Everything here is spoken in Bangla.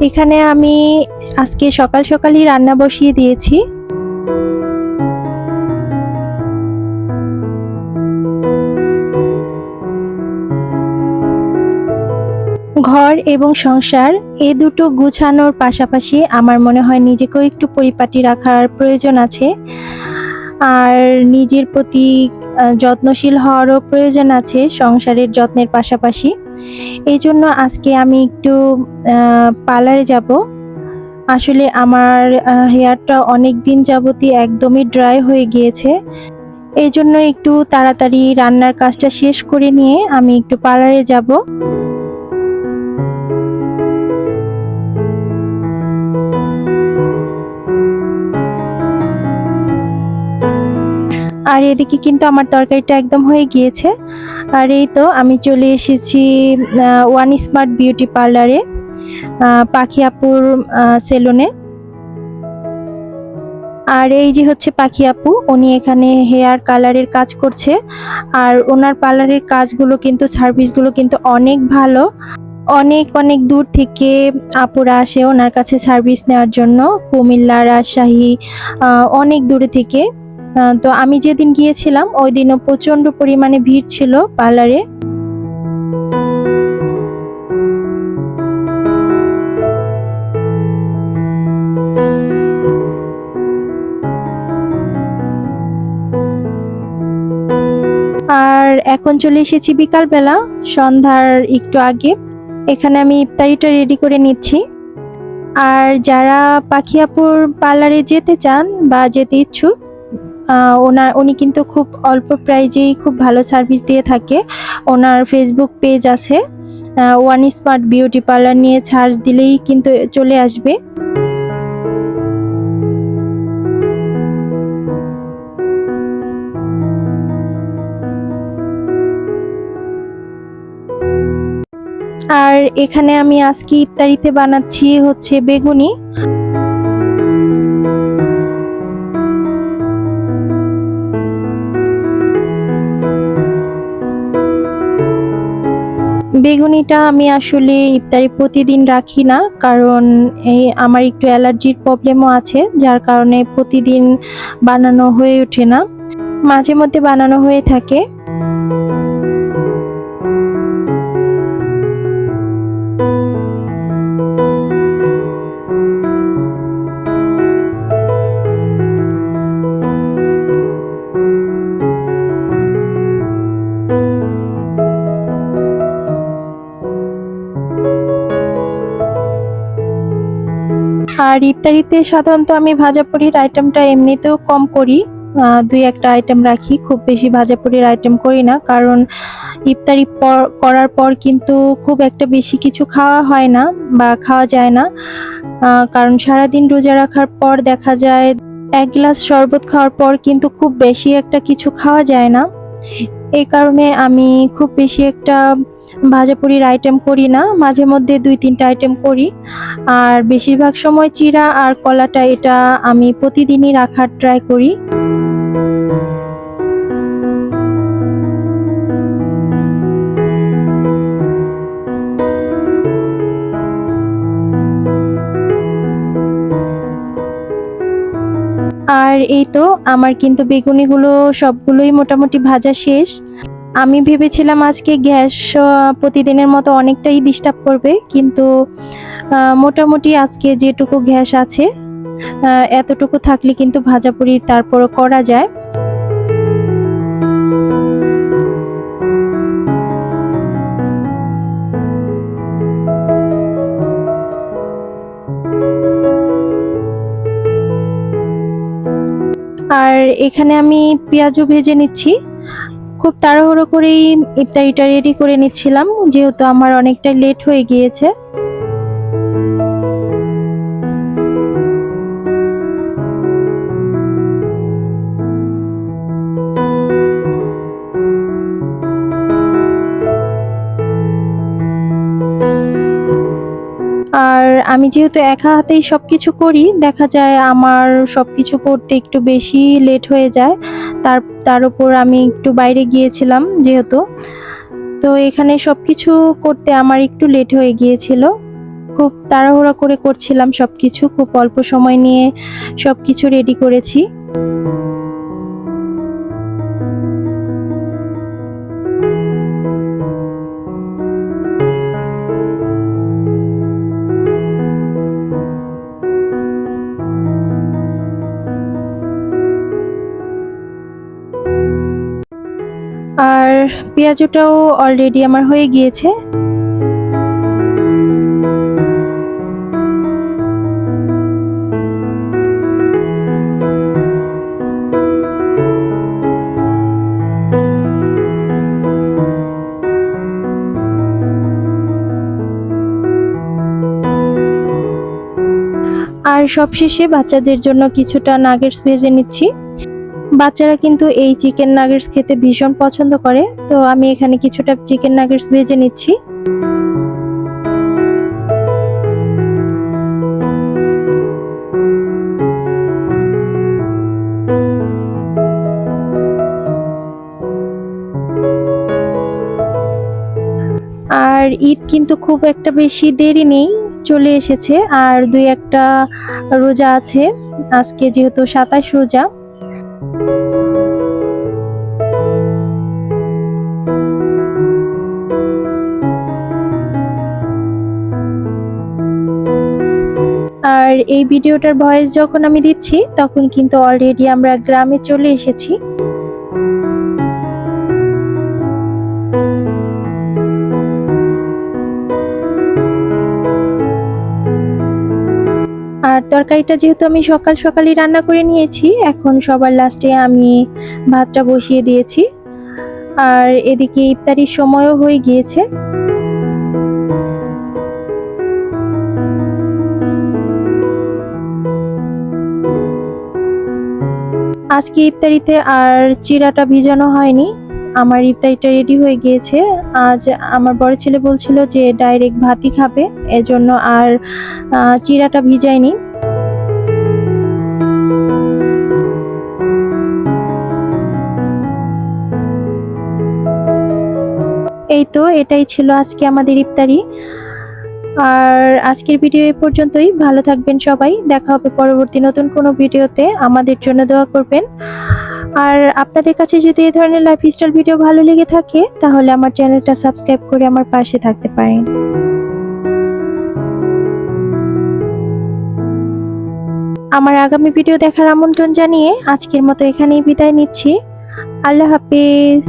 এখানে আমি আজকে সকাল সকালই রান্না বসিয়ে দিয়েছি। ঘর এবং সংসার এ দুটো গুছানোর পাশাপাশি আমার মনে হয় নিজেকেও একটু পরিপাটি রাখার প্রয়োজন আছে। আর নিজের প্রতি যত্নশীল হওয়ারও প্রয়োজন আছে সংসারের যত্নের পাশাপাশি। এই জন্য আজকে আমি একটু পার্লারে যাব। আসলে আমার হেয়ারটা অনেক দিন যাবতই একদমই ড্রাই হয়ে গিয়েছে। এই জন্য একটু তাড়াতাড়ি রান্নার কাজটা শেষ করে নিয়ে আমি একটু পার্লারে যাব। আর এদিকে কিন্তু আমার তরকারিটা একদম হয়ে গিয়েছে। আর এই তো আমি চলে এসেছি ওয়ান স্মার্ট বিউটি পার্লারে পাখি আপুর সেলুনে আর এই যে হচ্ছে পাখি আপু, উনি এখানে হেয়ার কালারের কাজ করছে। আর ওনার পার্লারের কাজগুলো কিন্তু সার্ভিসগুলো কিন্তু অনেক ভালো। অনেক অনেক দূর থেকে আপুরা আসে ওনার কাছে সার্ভিস নেওয়ার জন্য। কুমিল্লা, রাজশাহী অনেক দূরে থেকে। তো আমি যেদিন গিয়েছিলাম, ওই দিনও প্রচণ্ড পরিমাণে ভিড় ছিল পার্লারে। আর এখন চলে এসেছি বিকালবেলা, সন্ধ্যার একটু আগে। এখানে আমি ইফতারিটা রেডি করে নিচ্ছি। আর যারা পাখিয়াপুর পার্লারে যেতে চান বা যেতে ইচ্ছুক ওনার, উনি কিন্তু খুব অল্প প্রাইজেই খুব ভালো সার্ভিস দিয়ে থাকে। ওনার ফেসবুক পেজ আছে। ওয়ান স্মার্ট বিউটি পার্লার নিয়ে সার্চ দিলেই কিন্তু চলে আসবে। আর এখানে আমি আজকে ইফতারিতে বানাচ্ছি হচ্ছে বেগুনি। বেগুনিটা আমি আসলে ইফতারি প্রতিদিন রাখি না, কারণ এই আমার একটু অ্যালার্জির প্রবলেমও আছে, যার কারণে প্রতিদিন বানানো হয়ে ওঠে না। মাঝে মধ্যে বানানো হয়ে থাকে। আর ইফতারিতে সাধারণত আমি ভাজাপুরির আইটেমটা এমনিতেও কম করি। দুই একটা আইটেম রাখি, খুব বেশি ভাজাপুরির আইটেম করি না, কারণ ইফতারি পর, করার পর কিন্তু খুব একটা বেশি কিছু খাওয়া হয় না বা খাওয়া যায় না। কারণ সারাদিন রোজা রাখার পর দেখা যায় এক গ্লাস শরবত খাওয়ার পর কিন্তু খুব বেশি একটা কিছু খাওয়া যায় না। এই কারণে আমি খুব বেশি একটা ভাজাপুরির আইটেম করি না, মাঝে মধ্যে দুই তিনটা আইটেম করি। আর বেশিরভাগ সময় চিরা আর কলাটা এটা আমি প্রতিদিনই রাখার ট্রাই করি। আর এই তো, আমার কিন্তু বেগুনিগুলো সবগুলোই মোটামুটি ভাজা শেষ। আমি ভেবেছিলাম আজকে গ্যাস প্রতিদিনের মতো অনেকটাই ডিস্টার্ব করবে, কিন্তু মোটামুটি আজকে যেটুকু গ্যাস আছে এতটুকু থাকলে কিন্তু ভাজাপুরি তারপরও করা যায়। এখানে আমি পেঁয়াজও ভেজে নিচ্ছি। খুব তাড়াহুড়ো করেই ইফতারিটা রেডি করে নিচ্ছিলাম, যেহেতু আমার অনেকটা লেট হয়ে গিয়েছে। আর আমি যেহেতু একা হাতেই সব কিছু করি, দেখা যায় আমার সব কিছু করতে একটু বেশি লেট হয়ে যায়। তার তার উপর আমি একটু বাইরে গিয়েছিলাম যেহেতু। তো এখানে সব কিছু করতে আমার একটু লেট হয়ে গিয়েছিল। খুব তাড়াহুড়া করে করছিলাম সব কিছু খুব অল্প সময় নিয়ে সব কিছু রেডি করেছি। আর পেঁয়াজটাও অলরেডি আমার হয়ে গিয়েছে। আর সবশেষে বাচ্চাদের জন্য কিছুটা নাগেটস ভেজে নিচ্ছি। বাচ্চারা কিন্তু এই চিকেন নাগেটস খেতে ভীষণ পছন্দ করে। তো আমি এখানে কিছুটা চিকেন নাগেটস ভেজে নিচ্ছি। আর ঈদ কিন্তু খুব একটা বেশি দেরি নেই, চলে এসেছে। আর দুই একটা রোজা আছে। আজকে যেহেতু সাতাশ রোজা আর এই ভিডিওটার ভয়েস যখন আমি দিচ্ছি তখন কিন্তু অলরেডি আমরা গ্রামে চলে এসেছি। আর তরকারিটা যেহেতু আমি সকাল সকালই রান্না করে নিয়েছি, এখন সবার লাস্টে আমি ভাতটা বসিয়ে দিয়েছি। আর এদিকে ইফতারির সময়ও হয়ে গিয়েছে। আজকে ইফতারিতে আর চিরাটা ভিজানো হয়নি। আমার ইফতারিটা রেডি হয়ে গিয়েছে। আজ আমার বড় ছেলে বলছিল যে ডাইরেক্ট ভাতই খাবে। এজন্য আর চিরাটা ভিজায়নি এই তো, এটাই ছিল আজকে আমাদের ইফতারি। আর আজকের ভিডিও এ পর্যন্তই। ভালো থাকবেন সবাই। দেখা হবে পরবর্তী নতুন কোনো ভিডিওতে। আমাদের জন্য দোয়া করবেন। আর আপনাদের কাছে যদি এই ধরনের লাইফস্টাইল ভিডিও ভালো লেগে থাকে, তাহলে আমার চ্যানেলটা সাবস্ক্রাইব করে আমার পাশে থাকতে পারেন। আমার আগামী ভিডিও দেখার আমন্ত্রণ জানিয়ে আজকের মতো এখানেই বিদায় নিচ্ছি। আল্লাহ হাফিজ।